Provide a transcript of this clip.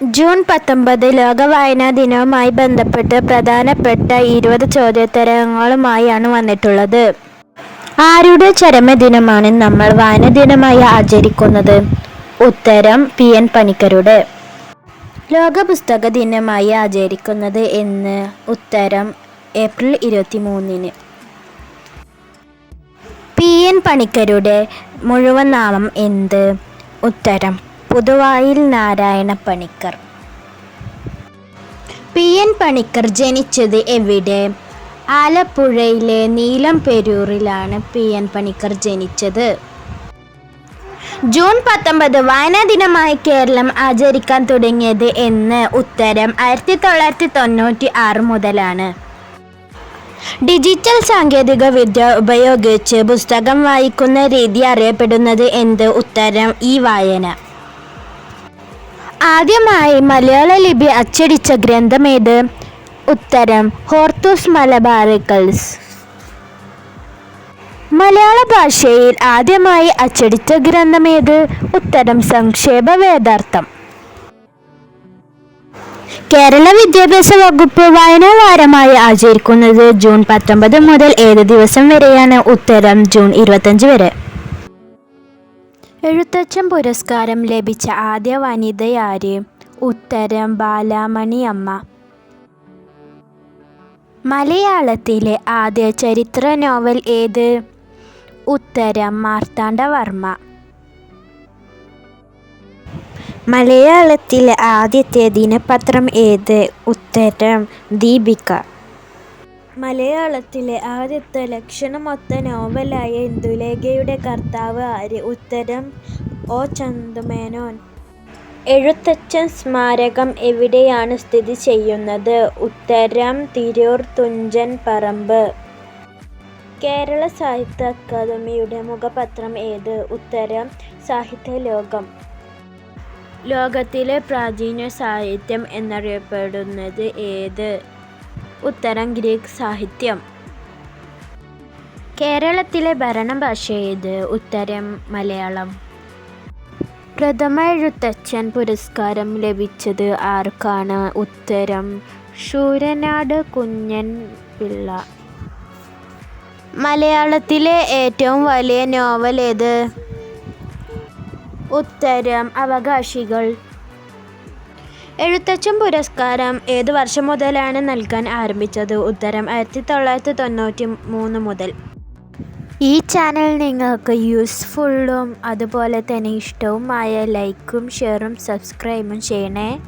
June പത്തൊമ്പത് ലോക വായനാ ദിനവുമായി ബന്ധപ്പെട്ട് പ്രധാനപ്പെട്ട ഇരുപത് ചോദ്യോത്തരങ്ങളുമായാണ് വന്നിട്ടുള്ളത്. ആരുടെ ചരമദിനമാണ് നമ്മൾ വായന ദിനമായി ആചരിക്കുന്നത്? ഉത്തരം പി എൻ പണിക്കരുടെ. ലോക പുസ്തക ദിനമായി ആചരിക്കുന്നത് എന്ന് ഉത്തരം ഏപ്രിൽ ഇരുപത്തി മൂന്നിന് പി എൻ പണിക്കരുടെ മുഴുവൻ നാമം എന്ത്? ഉത്തരം പുതുവായിൽ നാരായണ പണിക്കർ പി എൻ പണിക്കർ ജനിച്ചത് എവിടെ? ആലപ്പുഴയിലെ നീലം പെരൂറിലാണ് പി എൻ പണിക്കർ ജനിച്ചത്. ജൂൺ പത്തൊമ്പത് വായനാ ദിനമായി കേരളം ആചരിക്കാൻ തുടങ്ങിയത് എന്ന് ഉത്തരം ആയിരത്തി തൊള്ളായിരത്തി തൊണ്ണൂറ്റി ആറ് മുതലാണ്. ഡിജിറ്റൽ സാങ്കേതിക വിദ്യ ഉപയോഗിച്ച് പുസ്തകം വായിക്കുന്ന രീതി അറിയപ്പെടുന്നത് എന്ത്? ഉത്തരം ഈ വായന. ആദ്യമായി മലയാള ലിപി അച്ചടിച്ച ഗ്രന്ഥമേത്? ഉത്തരം ഹോർത്തൂസ് മലബാറിക്കൽസ്. മലയാള ഭാഷയിൽ ആദ്യമായി അച്ചടിച്ച ഗ്രന്ഥമേത്? ഉത്തരം സംക്ഷേപ വേദാർത്ഥം. കേരള വിദ്യാഭ്യാസ വകുപ്പ് വായനാ വാരമായി ആചരിക്കുന്നത് ജൂൺ പത്തൊമ്പത് മുതൽ ഏത് ദിവസം വരെയാണ്? ഉത്തരം ജൂൺ ഇരുപത്തഞ്ച് വരെ. എഴുത്തച്ഛൻ പുരസ്കാരം ലഭിച്ച ആദ്യ വനിതയാര്? ഉത്തരം ബാലാമണി അമ്മ മലയാളത്തിലെ ആദ്യ ചരിത്ര നോവൽ ഏത്? ഉത്തരം മാർത്താണ്ഡവർമ്മ. മലയാളത്തിലെ ആദ്യത്തെ ദിനപത്രം ഏത്? ഉത്തരം ദീപിക. മലയാളത്തിലെ ആദ്യത്തെ ലക്ഷണമൊത്ത നോവലായ ഇന്ദുലേഖയുടെ കർത്താവ് ആര്? ഉത്തരം ഒ. ചന്ദുമേനോൻ. എഴുത്തച്ഛൻ സ്മാരകം എവിടെയാണ് സ്ഥിതി ചെയ്യുന്നത്? ഉത്തരം തിരൂർ തുഞ്ചൻ പറമ്പ്. കേരള സാഹിത്യ അക്കാദമിയുടെ മുഖപത്രം ഏത്? ഉത്തരം സാഹിത്യ ലോകം. ലോകത്തിലെ പ്രാചീന സാഹിത്യം എന്നറിയപ്പെടുന്നത് ഏത്? ഉത്തരം ഗ്രീക്ക് സാഹിത്യം. കേരളത്തിലെ ഭരണഭാഷ ഏത് ഉത്തരം മലയാളം. പ്രഥമ എഴുത്തച്ഛൻ പുരസ്കാരം ലഭിച്ചത് ആർക്കാണ്? ഉത്തരം ശൂരനാട് കുഞ്ഞൻ പിള്ള. മലയാളത്തിലെ ഏറ്റവും വലിയ നോവൽ ഏത്? ഉത്തരം അവകാശികൾ. എഴുത്തച്ഛൻ പുരസ്കാരം ഏത് വർഷം മുതലാണ് നൽകാൻ ആരംഭിച്ചത്? ഉത്തരം ആയിരത്തി തൊള്ളായിരത്തി തൊണ്ണൂറ്റി മൂന്ന് മുതൽ. ഈ ചാനൽ നിങ്ങൾക്ക് യൂസ്ഫുള്ളും അതുപോലെ തന്നെ ഇഷ്ടവുമായ ലൈക്കും ഷെയറും സബ്സ്ക്രൈബും ചെയ്യണേ.